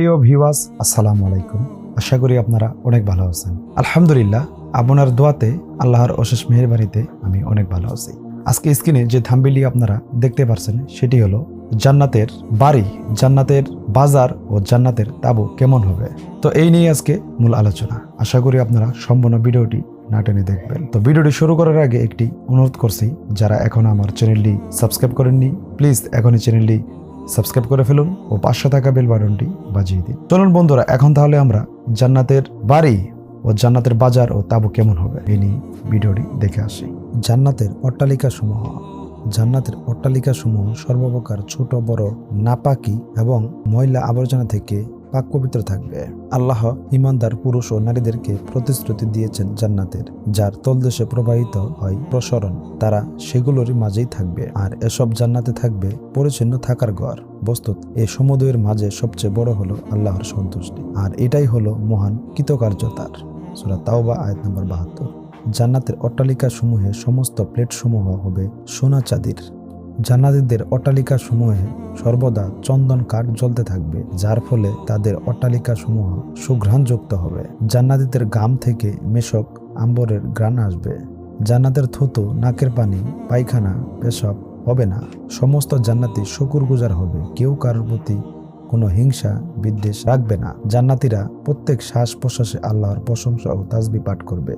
প্রিয় ভিওয়াস আসসালামু আলাইকুম। আশা করি আপনারা অনেক ভালো আছেন। আলহামদুলিল্লাহ, আপনার দোয়াতে আল্লাহর অশেষ মেহেরবানিতে আমি অনেক ভালো আছি। আজকে স্ক্রিনে যে থাম্বিলি আপনারা দেখতে পারছেন, সেটি হলো জান্নাতের বাড়ি, জান্নাতের বাজার ও জান্নাতের তাবু কেমন হবে? তো এই নিয়ে আজকে মূল আলোচনা। আশা করি আপনারা সম্পূর্ণ ভিডিওটি না টেনে দেখবেন। তো ভিডিওটি শুরু করার আগে একটি অনুরোধ করছি, যারা এখনও আমার চ্যানেলটি সাবস্ক্রাইব করেননি, প্লিজ এখনই চ্যানেলটি সাবস্ক্রাইব করে ফেলুন ও পাঁচশো টাকা বেল বাটনটি বাজিয়ে দিন। চলুন বন্ধুরা, এখন তাহলে আমরা জান্নাতের বাড়ি ও জান্নাতের বাজার ও তাবু কেমন হবে এই নিয়ে ভিডিওটি দেখে আসি। জান্নাতের অট্টালিকা সমূহ জান্নাতের অট্টালিকা সমূহ সর্বপ্রকার ছোট, বড়, নাপাকি এবং ময়লা আবর্জনা থেকে পাক পবিত্র থাকবে। আল্লাহ ইমানদার পুরুষ ও নারীদেরকে প্রতিশ্রুতি দিয়েছেন জান্নাতের, যার তলদেশে প্রবাহিত হয় প্রসরণ। তারা সেগুলোর মাঝেই থাকবে, আর এসব জান্নাতে থাকবে পরিচ্ছন্ন থাকার ঘর। বস্তুত এই সমুদ্রের মাঝে সবচেয়ে বড় হলো আল্লাহর সন্তুষ্টি, আর এটাই হলো মহান কৃতকার্যতার। সুরা তাওবা, আয়াত নম্বর বাহাত্তর। জান্নাতের অট্টালিকা সমূহে সমস্ত প্লেট সমূহ হবে সোনা চাঁদির। জান্নাতীদের অট্টালিকা সমূহে সর্বদা চন্দন কাঠ জ্বলতে থাকবে, যার ফলে তাদের অট্টালিকা সমূহ সুঘ্রাণযুক্ত হবে। জান্নাতীদের গাম থেকে মেশক আম্বরের গ্রান আসবে। জান্নাতের থুতু, নাকের পানি, পায়খানা, পেশাব হবে না। সমস্ত জান্নাতি শুকুর গুজার হবে। কেউ কারোর প্রতি কোনো হিংসা, বিদ্বেষ রাখবে না। জান্নাতিরা প্রত্যেক শ্বাস প্রশ্বাসে আল্লাহর প্রশংসা ও তাজবি পাঠ করবে।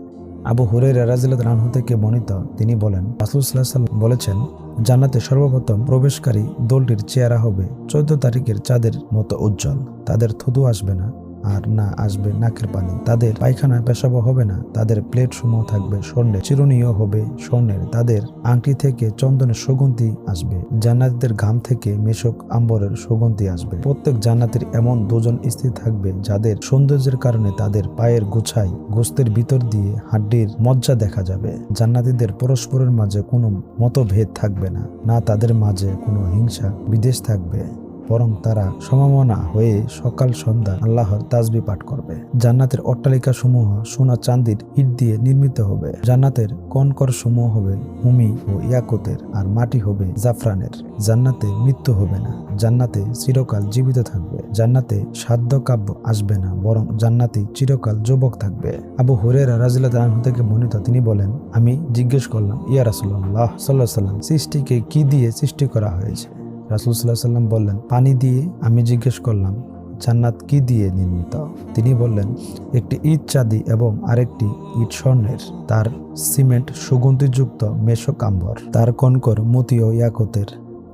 আবু হুরের রাজিল রানহু থেকে বর্ণিত, তিনি বলেন রাসুলসাল্লাম বলেছেন, জান্নাতে সর্বপ্রথম প্রবেশকারী দলটির চেহারা হবে চোদ্দ তারিখের চাঁদের মতো উজ্জ্বল, তাদের থুদু আসবে না। আর না আসবে নাকের পানি। তাদের পায়খানা পেশাবও হবে না, তাদের প্লেট সমূহ থাকবে স্বর্ণের। চিরুনিও হবে স্বর্ণের। তাদের আংটি থেকে চন্দনের সুগন্ধি আসবে, জান্নাতীদের ঘাম থেকে মেশক আম্বরের সুগন্ধি আসবে। প্রত্যেক জান্নাতের এমন দুজন স্ত্রী থাকবে যাদের সৌন্দর্যের কারণে তাদের পায়ের গুছাই, গোস্তের ভিতর দিয়ে হাড্ডির মজ্জা দেখা যাবে। জান্নাতীদের পরস্পরের মাঝে কোনো মতভেদ থাকবে না না তাদের মাঝে কোনো হিংসা বিদেশ থাকবে। বরং তারা সমমনা হয়ে সকাল সন্ধ্যা আল্লাহর তাজবি পাঠ করবে। জান্নাতের অট্টালিকা সমূহ সোনা চান্দির ইট দিয়ে নির্মিত হবে। জান্নাতের কনকর সমূহ হবে হুমি ও ইয়াকুতের আর মাটি হবে জাফরানের। জান্নাতে মৃত্যু হবে না। জান্নাতে চিরকাল জীবিত থাকবে। জান্নাতে সাধ্য কাব্য আসবে না, বরং জান্নাতি চিরকাল যুবক থাকবে। আবু হুরেরা রাজিল্লাহ আনহু থেকে বর্ণিত তিনি বলেন, আমি জিজ্ঞেস করলাম, ইয়া রাসুল্লাহ সাল্লাহ সাল্লাম সৃষ্টিকে কি দিয়ে সৃষ্টি করা হয়েছে? রাসুল সাল্লাহ সাল্লাম বললেন, পানি দিয়ে আমি জিজ্ঞেস করলাম, জান্নাত কি দিয়ে নির্মিত? তিনি বললেন, একটি ইট চাঁদি এবং আরেকটি ইট স্বর্ণের, তার সিমেন্ট সুগন্ধিযুক্ত মেশক আম্বর, তার কনকর মতি ও ইয়াকতের,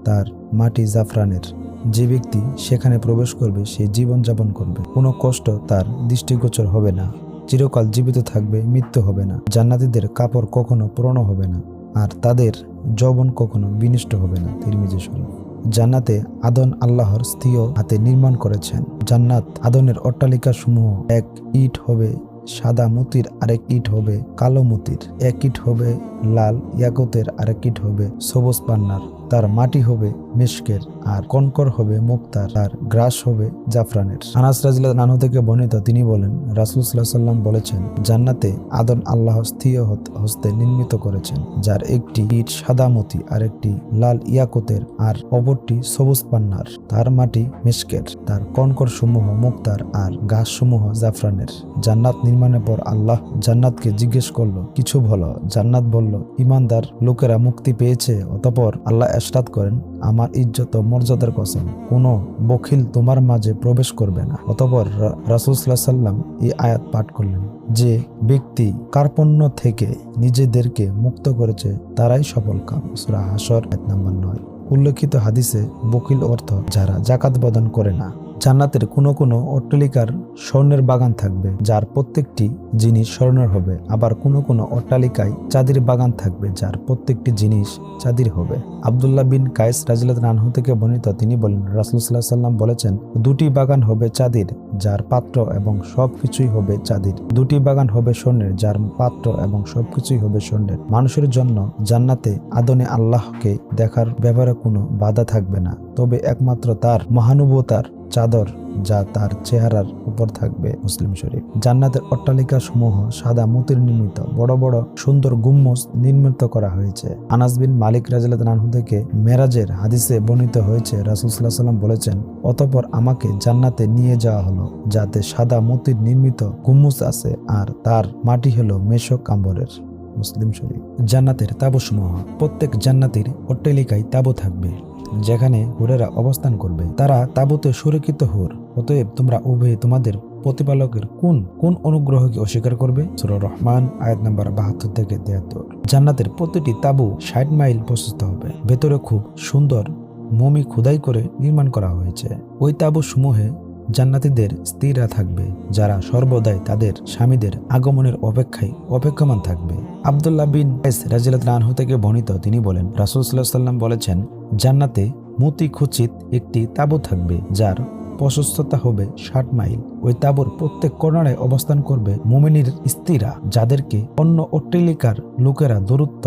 তার মাটি জাফরানের। যে ব্যক্তি সেখানে প্রবেশ করবে, সে জীবন যাপন করবে। কোনো কষ্ট তার দৃষ্টিগোচর হবে না। চিরকাল জীবিত থাকবে, মৃত্যু হবে না। জান্নাতীদের কাপড় কখনো পুরনো হবে না। আর তাদের যৌবন কখনো বিনষ্ট হবে না। তিরমিজি শরীফ। জান্নাতে আদন আল্লাহর স্ত্রীও হাতে নির্মাণ করেছেন। জান্নাত আদনের অট্টালিকা সমূহ এক ইট হবে, সাদা মতির আরেক ইট হবে, কালো মতির এক ইট হবে লাল ইয়াকতের আরেক ইট হবে সবুজ পান্নার। তার মাটি হবে মেশকের আর কনকর হবে মুক্তার। আর গ্রাস হবে জাফরানের। আনাস রাজিল্লাহ নানু থেকে বর্ণিত তিনি বলেন, রাসুল সাল্লাহ সাল্লাম বলেছেন, জান্নাতে আদন আল্লাহ স্থিয় হস্তে নির্মিত করেছেন, যার একটি ইট সাদা মতি আর একটি লাল ইয়াকুতের আর অপরটি সবুজ পান্নার। তার মাটি মেশকের, তার কনকর সমূহ মুক্তার আর গাছ সমূহ জাফরানের। জান্নাত নির্মাণের পর আল্লাহ জান্নাতকে জিজ্ঞেস করল, কিছু বলো, জান্নাত বলল ইমানদার লোকেরা মুক্তি পেয়েছে, অতপর আল্লাহ এসরাত করেন, আমার ইজ্জত মর্যাদার কসম, কোনো বখিল তোমার মাঝে প্রবেশ করবে না। অতপর রাসুল সাল্লাহ সাল্লাম এই আয়াত পাঠ করলেন, যে ব্যক্তি কার্পণ্য থেকে নিজেদেরকে মুক্ত করেছে, তারাই সফল কাম। সুরা হাসর এক নম্বর নয়। উল্লেখিত হাদিসে বকিল অর্থ, যারা জাকাত প্রদান করে না জান্নাতের কোনো কোনো অট্টালিকার স্বর্ণের বাগান থাকবে, যার প্রত্যেকটি জিনিস স্বর্ণের হবে। আবার কোনো কোনো অট্টালিকায় চাঁদির বাগান থাকবে, যার প্রত্যেকটি জিনিস চাঁদির হবে। আবদুল্লাহ বিন কায়েস রাজিলাত রানহু থেকে বর্ণিত তিনি বলেন, রাসুল সাল্লাহ সাল্লাম বলেছেন, দুটি বাগান হবে চাঁদির, যার পাত্র এবং সব কিছুই হবে চাঁদির। দুটি বাগান হবে স্বর্ণের, যার পাত্র এবং সব কিছুই হবে স্বর্ণের। মানুষের জন্য জান্নাতে আদনে আল্লাহকে দেখার ব্যাপারে কোনো বাধা থাকবে না। তবে একমাত্র তার মহানুভতার চাদর যা তার চেহারার উপর থাকবে মুসলিম শরীফ। জান্নাতের অট্টালিকা সমূহ সাদা মুতির নির্মিত। বড় বড় সুন্দর গুম্মস নির্মিত করা হয়েছে। আনাস বিন মালিক রাজু থেকে মেরাজের হাদিসে বর্ণিত হয়েছে, রাসুল সাল্লাহ সাল্লাম বলেছেন, অতপর আমাকে জান্নাতে নিয়ে যাওয়া হলো, যাতে সাদা মুতির নির্মিত গুম্মুস আছে আর তার মাটি হলো মেশক আম্বরের মুসলিম শরীফ। জান্নাতের তাবুসমূহ, প্রত্যেক জান্নাতির অট্টালিকায় তাবু থাকবে। যেখানে হুরেরা অবস্থান করবে। তারা তাবুতে সুরক্ষিত হুর। অতএব তোমরা উভয়ে তোমাদের প্রতিপালকের কোন কোন অনুগ্রহকে অস্বীকার করবে? সুর রহমান, আয়াত নাম্বার বাহাত্তর থেকে তেহাত্তর জান্নাতের প্রতিটি তাবু ষাট মাইল প্রশস্ত হবে। ভেতরে খুব সুন্দর মমি খোদাই করে নির্মাণ করা হয়েছে। ওই তাবু সমূহে জান্নাতীদের স্ত্রীরা থাকবে, যারা সর্বদাই তাদের স্বামীদের আগমনের অপেক্ষায় অপেক্ষমান থাকবে। আবদুল্লাহ বিন এস রাজিলাত আনহু থেকে বর্ণিত তিনি বলেন, রাসুল সাল্লাহ সাল্লাম বলেছেন, জান্নাতে মতি খুচিত একটি তাঁবু থাকবে, যার প্রশস্ততা হবে ষাট মাইল। ওই তাঁবুর প্রত্যেক কর্নারে অবস্থান করবে মোমিনীর স্ত্রীরা, যাদেরকে অন্য অট্টালিকার লোকেরা দূরত্ব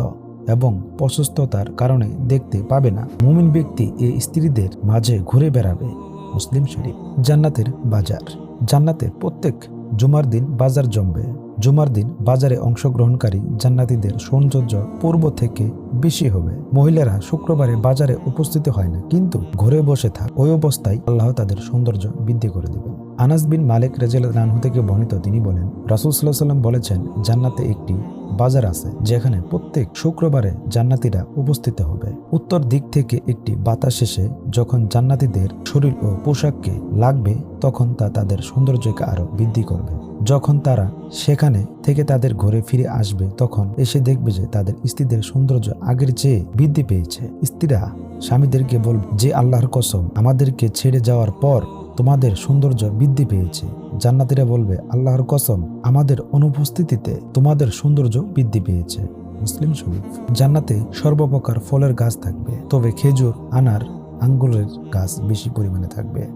এবং প্রশস্ততার কারণে দেখতে পাবে না। মুমিন ব্যক্তি এই স্ত্রীদের মাঝে ঘুরে বেড়াবে। মুসলিম শরীফ জান্নাতের বাজার। জান্নাতের প্রত্যেক জুমার দিন বাজার জমবে। জুমার দিন বাজারে অংশগ্রহণকারী জান্নাতিদের সৌন্দর্য পূর্ব থেকে বেশি হবে। মহিলারা শুক্রবারে বাজারে উপস্থিত হয় না, কিন্তু ঘরে বসে থাক ওই অবস্থায় আল্লাহ তাদের সৌন্দর্য বৃদ্ধি করে দিবেন। আনাস বিন মালিক রেজেল রানহু থেকে বর্ণিত তিনি বলেন, রাসুল সাল্লাহ সাল্লাম বলেছেন, জান্নাতে একটি বাজার আছে যেখানে প্রত্যেক শুক্রবারে জান্নাতিরা উপস্থিত হবে। উত্তর দিক থেকে একটি বাতাস এসে যখন জান্নাতিদের শরীর ও পোশাককে লাগবে, তখন তা তাদের সৌন্দর্যকে আরও বৃদ্ধি করবে। যখন তারা সেখানে থেকে তাদের ঘরে ফিরে আসবে, তখন এসে দেখবে যে তাদের স্ত্রীদের সৌন্দর্য আগের চেয়ে বৃদ্ধি পেয়েছে। স্ত্রীরা স্বামীদেরকে বলবে যে, আল্লাহর কসম, আমাদেরকে ছেড়ে যাওয়ার পর তোমাদের সৌন্দর্য বৃদ্ধি পেয়েছে। জান্নাতিরা বলবে, আল্লাহর কসম, আমাদের অনুপস্থিতিতে তোমাদের সৌন্দর্য বৃদ্ধি পেয়েছে। মুসলিম শরীফ, জান্নাতে সর্বপ্রকার ফলের গাছ থাকবে, তবে খেজুর, আনার, আঙ্গুরের গাছ বেশি পরিমাণে থাকবে।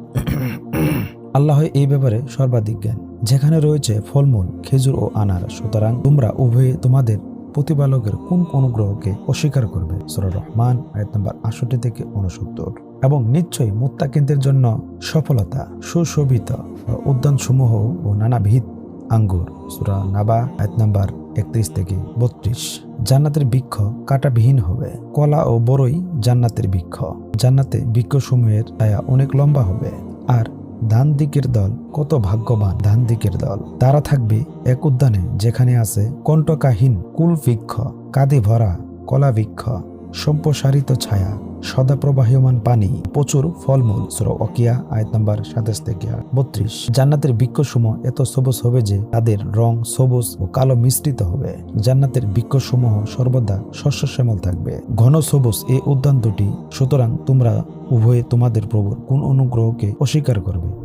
আল্লাহ এই ব্যাপারে সর্বাধিক জ্ঞান। যেখানে রয়েছে ফলমূল, খেজুর ও আনার, সুতরাং তোমরা উভয়ে তোমাদের প্রতিপালকের কোন অনুগ্রহকে অস্বীকার করবে? সুরা রহমান, আয়াত নম্বর আষট্টি থেকে উনসত্তর এবং নিশ্চয়ই মুত্তাকিনদের জন্য সফলতা, সুশোভিত উদ্যান সমূহ ও নানাবিধ আঙ্গুর। সুরা নাবা, আয়াত নাম্বার একত্রিশ থেকে বত্রিশ। জান্নাতের বৃক্ষ কাটাবিহীন হবে। কলা ও বড়ই জান্নাতের বৃক্ষ। জান্নাতে বৃক্ষসমূহের ছায়া অনেক লম্বা হবে। আর ধান দিকের দল কত ভাগ্যবান ধান দিকের দল। তারা থাকবে এক উদ্যানে যেখানে আছে কণ্টকাহীন কুলবৃক্ষ কাদি ভরা কলা বৃক্ষ সম্প্রসারিত ছায়া, সদা প্রবাহমান পানি, প্রচুর ফলমূল। সুর অকিয়া আয়াত নাম্বার সাতাশ থেকে বত্রিশ। জান্নাতের বৃক্ষসমূহ এত সবুজ হবে যে তাদের রং সবুজ ও কালো মিশ্রিত হবে। জান্নাতের বৃক্ষসমূহ সর্বদা শস্য শ্যামল থাকবে। ঘন সবুজ এই উদ্যান দুটি। সুতরাং তোমরা উভয়ে তোমাদের প্রভুর কোন অনুগ্রহকে অস্বীকার করবে।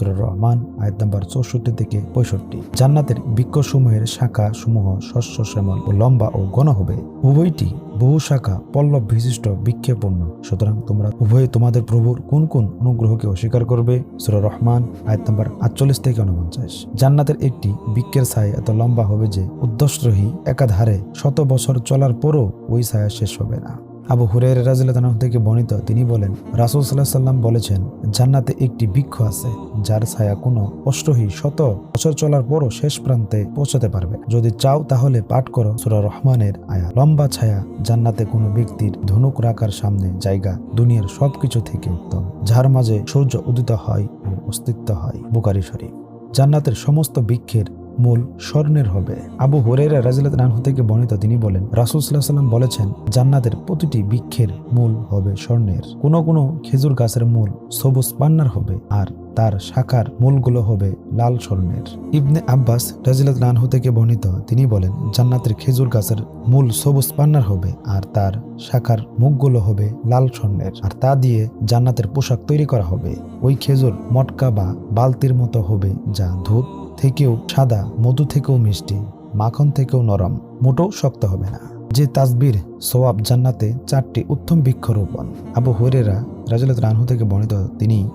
সুরা রহমান, আয়াত নাম্বার চৌষট্টি থেকে পঁয়ষট্টি। জান্নাতের বৃক্ষসমূহের শাখা সমূহ শস্য শ্যামল ও লম্বা ও ঘন হবে। উভয়টি বহু শাখা পল্লব বিশিষ্ট বৃক্ষপূর্ণ সুতরাং তোমরা উভয়ে তোমাদের প্রভুর কোন কোন অনুগ্রহকে অস্বীকার করবে? সুরা রহমান, আয়াত নাম্বার আটচল্লিশ থেকে উনপঞ্চাশ। জান্নাতের একটি বৃক্ষের ছায়া এত লম্বা হবে যে উদ্দেশ্যহী একাধারে শত বছর চলার পরও ওই ছায়া শেষ হবে না। আবু হুরের রাজিল্লাহ থেকে বর্ণিত, তিনি বলেন, রাসুল সাল্লাহ সাল্লাম বলেছেন, জান্নাতে একটি বৃক্ষ আছে, যার ছায়া কোনো অষ্টহী শত বছর চলার পরও শেষ প্রান্তে পৌঁছাতে পারবে। যদি চাও তাহলে পাঠ করো সুরা রহমানের আয়া লম্বা ছায়া জান্নাতে কোনো ব্যক্তির ধনুক রাখার সামনে জায়গা দুনিয়ার সবকিছু থেকে উত্তম। যার মাঝে সূর্য উদিত হয় ও অস্তিত্ব হয়। বুকারি শরীফ। জান্নাতের সমস্ত বৃক্ষের মূল স্বর্ণের হবে। আবু হরেরা রাজিলাত রানহু থেকে বর্ণিত তিনি বলেন, রাসুল সাল্লাহ সাল্লাম বলেছেন, জান্নাতের প্রতিটি বৃক্ষের মূল হবে স্বর্ণের। কোনো কোনো খেজুর গাছের মূল সবুজ পান্নার হবে, আর তার শাখার মূলগুলো হবে লাল স্বর্ণের। ইবনে আব্বাস রাজিলাত রানহু থেকে বর্ণিত, তিনি বলেন, জান্নাতের খেজুর গাছের মূল সবুজ পান্নার হবে আর তার শাখার মুখগুলো হবে লাল স্বর্ণের। আর তা দিয়ে জান্নাতের পোশাক তৈরি করা হবে। ওই খেজুর মটকা বা বালতির মতো হবে যা ধূপ থেকেও সাদা, মধু থেকেও মিষ্টি, মাখন থেকেও নরম, মোটেও শক্ত হবে না। যে তাজবির সোয়াব জান্নাতে চারটি উত্তম বৃক্ষরোপণ। আবু হরেরা রাজুলত রানহু থেকে বর্ণিত, তিনি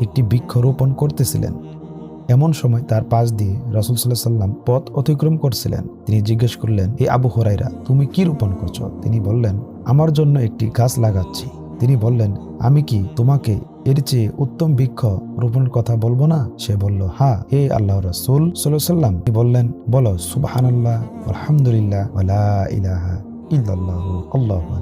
একটি বৃক্ষরোপণ করতেছিলেন। এমন সময় তার পাশ দিয়ে রসুল সাল্লাহ সাল্লাম পথ অতিক্রম করছিলেন। তিনি জিজ্ঞেস করলেন, হে আবু হরাইরা তুমি কি রোপণ করছ? তিনি বললেন, আমার জন্য একটি গাছ লাগাচ্ছি। তিনি বললেন, আমি কি তোমাকে এর চেয়ে উত্তম বৃক্ষ রোপণের কথা বলব না? সে বলল, হা, হে আল্লাহ রসুল সাল্লাম। বললেন, বলো, সুবাহানাল্লাহ আলহামদুলিল্লাহ ওয়ালা ইলাহা আল্লাহু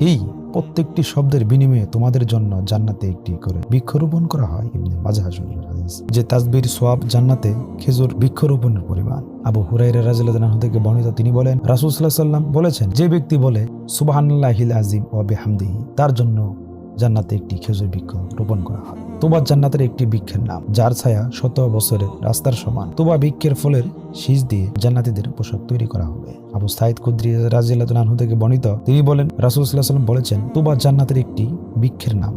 এই প্রত্যেকটি শব্দের বিনিময়ে তোমাদের জন্য জান্নাতে একটি করে বৃক্ষরোপণ করা হয়, ইবনে শরীফের হাদিস। যে তাজবির সোয়াব, জান্নাতে খেজুর বৃক্ষরোপণের পরিমাণ আবু হুরাইরা রাজিল্লাহ থেকে বর্ণিত তিনি বলেন, রাসুল সাল্লাম বলেছেন, যে ব্যক্তি বলে সুবাহান্লাহিল আজিম ও বেহামদিহি, তার জন্য জান্নাতে একটি খেজুর বৃক্ষ রোপণ করা হয়। তোবা জান্নাতের একটি বৃক্ষের নাম, যার ছায়া শত বছরের রাস্তার সমান। তোবা বৃক্ষের ফলের শীষ দিয়ে জান্নাতীদের পোশাক তৈরি করা হবে। আবু সাইদ কুদ্রি রাজিয়াল্লাহু থেকে বর্ণিত, তিনি বলেন, রাসূল আলাইহি সাল্লাম বলেছেন, তোবা জান্নাতের একটি বৃক্ষের নাম,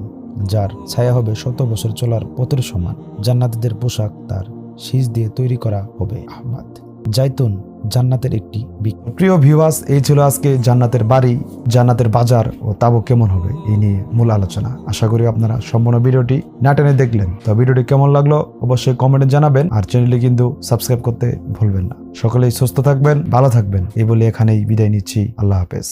যার ছায়া হবে শত বছর চলার পথের সমান। জান্নাতীদের পোশাক তার শীষ দিয়ে তৈরি করা হবে। আহমদ। জাইতুন জান্নাতের একটি প্রিয় ভিউয়ার্স এই ছিল আজকে জান্নাতের বাড়ি, জান্নাতের বাজার ও তাবু কেমন হবে এই নিয়ে মূল আলোচনা। আশা করি আপনারা সম্পূর্ণ ভিডিওটি না টেনে দেখলেন। তো ভিডিওটি কেমন লাগল অবশ্যই কমেন্টে জানাবেন, আর চ্যানেলে কিন্তু সাবস্ক্রাইব করতে ভুলবেন না। সকলেই সুস্থ থাকবেন, ভালো থাকবেন। এই বলে এখানেই বিদায় নিচ্ছি। আল্লাহ হাফেজ।